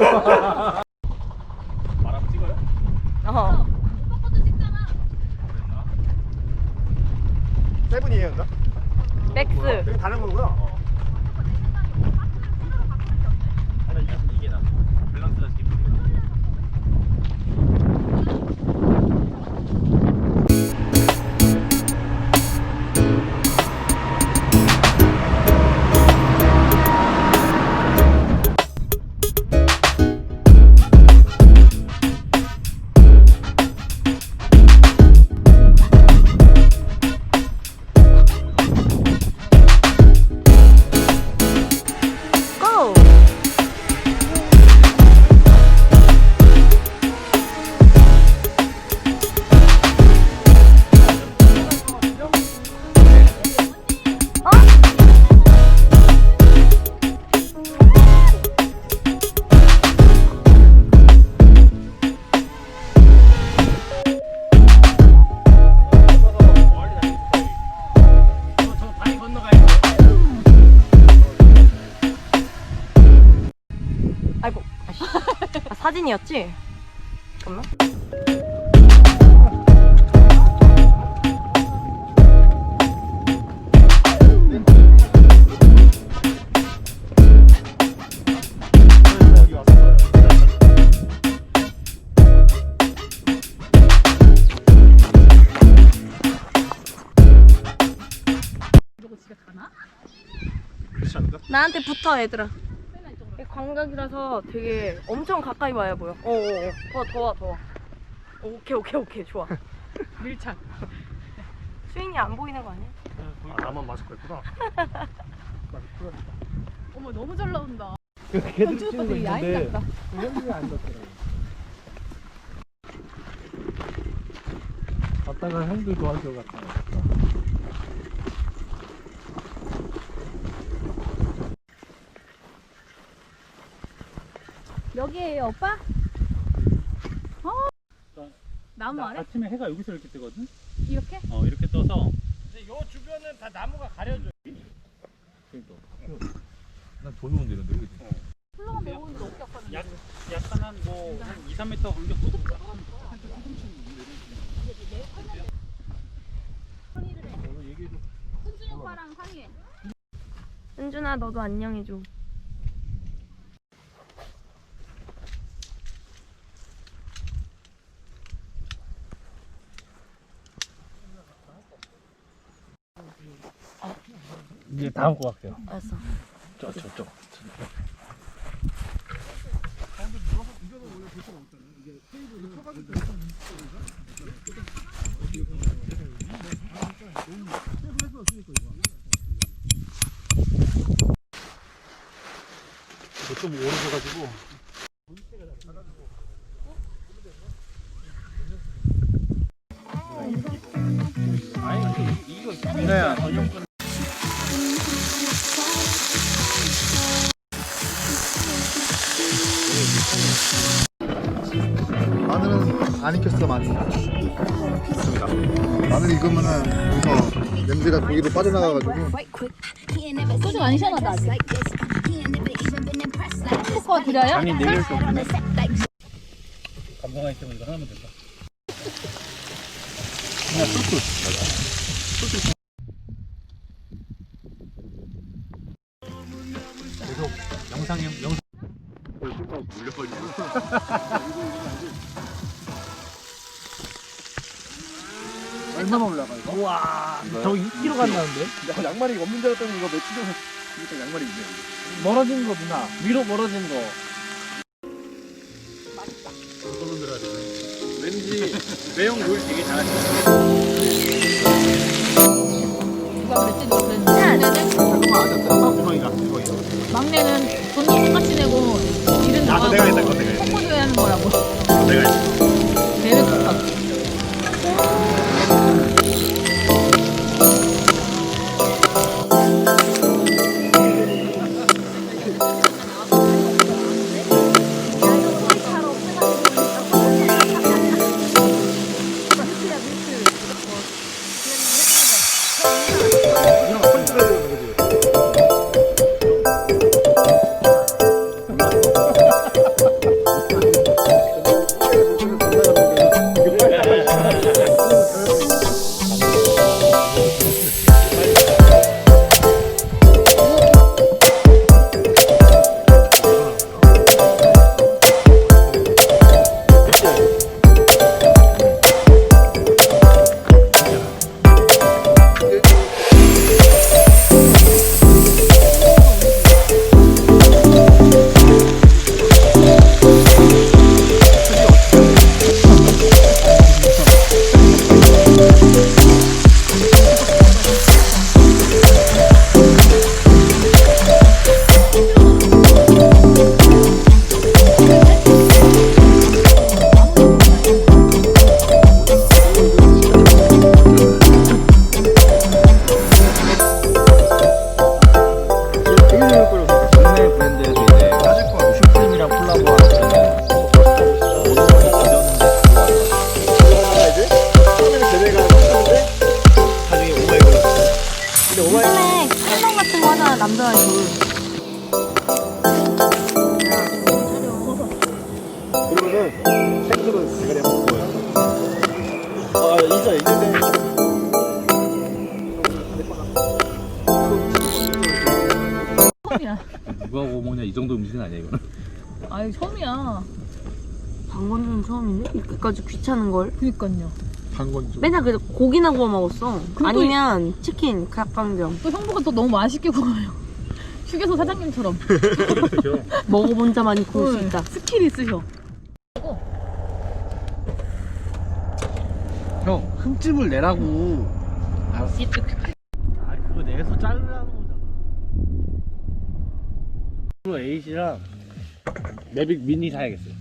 ハハハハ! 나한테 붙어 얘들아. 이 광각이라서 되게 엄청 가까이 와야 보여. 어어어. 더더 와, 더 와. 어, 오케이 오케이 오케이 좋아. 밀착. 스윙이 안 보이는 거 아니야? 아, 나만 마스크 했구나. 어머 너무 잘 나온다. 걔들 찍는 거 있는데 같다. 현진이 안 떴더라고. 갔다가 형들 도와줘 갔다. 여기에요 오빠? 어? 나무 아래? 아침에 해가 여기서 이렇게 뜨거든. 이렇게? 어 이렇게 떠서 근데 요 주변은 다 나무가 가려져. 난더 좋은데 이런데 어떻게 아빠는 약 약간 한뭐 2, 3m 간격 정도. 순준 오빠랑 상의해. 은준아 너도 안녕해줘. 이제 다음 거 갈게요. 알았어. 저, 저, 저. 좀 오래돼가지고 아니 이거 마늘은 안 익혔어 마늘 마늘 익으면은 여기서 냄새가 고기로 빠져나가가지고 소주 안 시원하다 아직. 코코아 드려요? 아니 내릴 수 없네. 감성 아이템은 이거 하나면 된다. 계속 영상 영상 얼마나 올라가 이거? 우와 저 2kg 간다는데? 내가 양말이 없는 줄 알았더니 이거 며칠 전에 이거 양말이 있네 멀어진 거 누나 위로 멀어진 거 왠지 매형 롤 되게 잘하시네. 누가 그랬지? 너 그랬지? 막내는? 주성이가 주성이가 막내는 돈도 똑같이 내고 아, 그거 내가 했다, 그거 내가 했다. 홍보줘야 하는 거라고. 내가 했어 이렇게 오바야. 요즘에 킬러 같은 거 하잖아 남자 아이돌. 그리고는 생수는 대가리 한번 먹어요. 아, 이제 이제. 처음이야. 누가 오모냐 이 정도 음식은 아니야 이거는. 아니 처음이야. 방건조는 처음이네? 이렇게까지 귀찮은 걸. 그니까요. 좀. 맨날 그래도 고기나 구워 먹었어. 또 아니면 치킨, 각강경. 또 형부가 또 너무 맛있게 구워요. 휴게소 사장님처럼. 먹어본 자만이 구울 수 응, 있다. 스킬 있으셔. 형 흠집을 내라고. 알았어. 아 그거 내서 자르라는 거잖아. 프로 8이랑 매빅 미니 사야겠어요.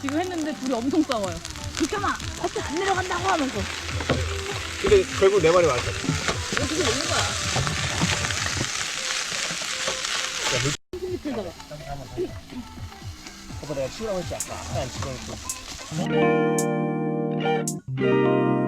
지금 했는데 둘이 엄청 싸워요. 비켜마! 어떻게 안 내려간다고 하면서. 근데 결국 내 말이 맞았어. 어떻게 먹는 거야? 밑에다가. 그거 내가 치우라고 했지 아까. 안 치우라고 그다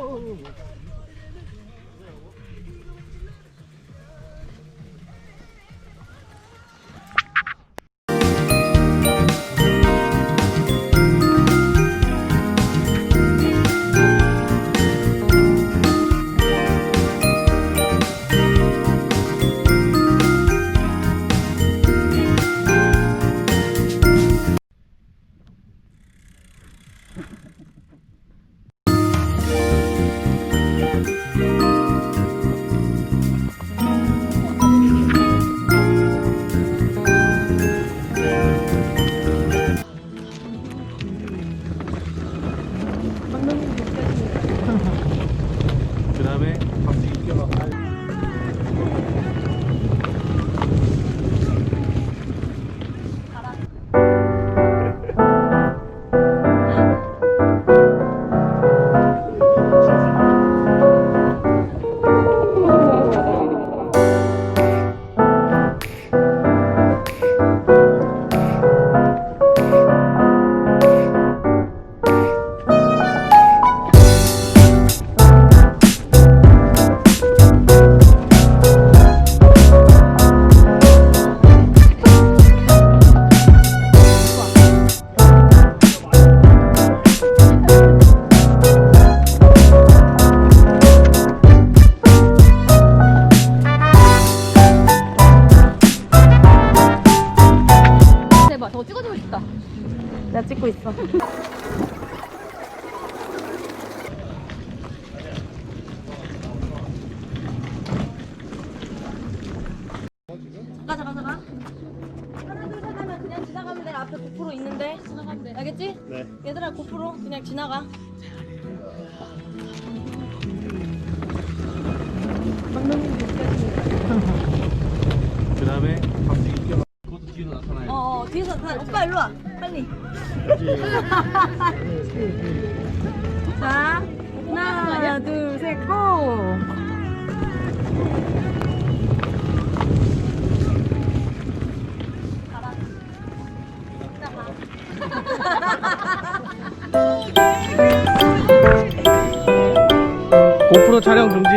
음 잠깐 잠깐 잠깐. 하나 둘 셋 하면 그냥 지나가면 돼 앞에 고프로 있는데. 지나가면 돼. 알겠지? 네. 얘들아 고프로 그냥 지나가. 그 다음에 갑자기 뛰어 그것도 뒤로 나타나요. 어, 어 뒤에서 나 오빠 일로 와. 빨리. 자 하나 둘셋고! 고프로 촬영 금지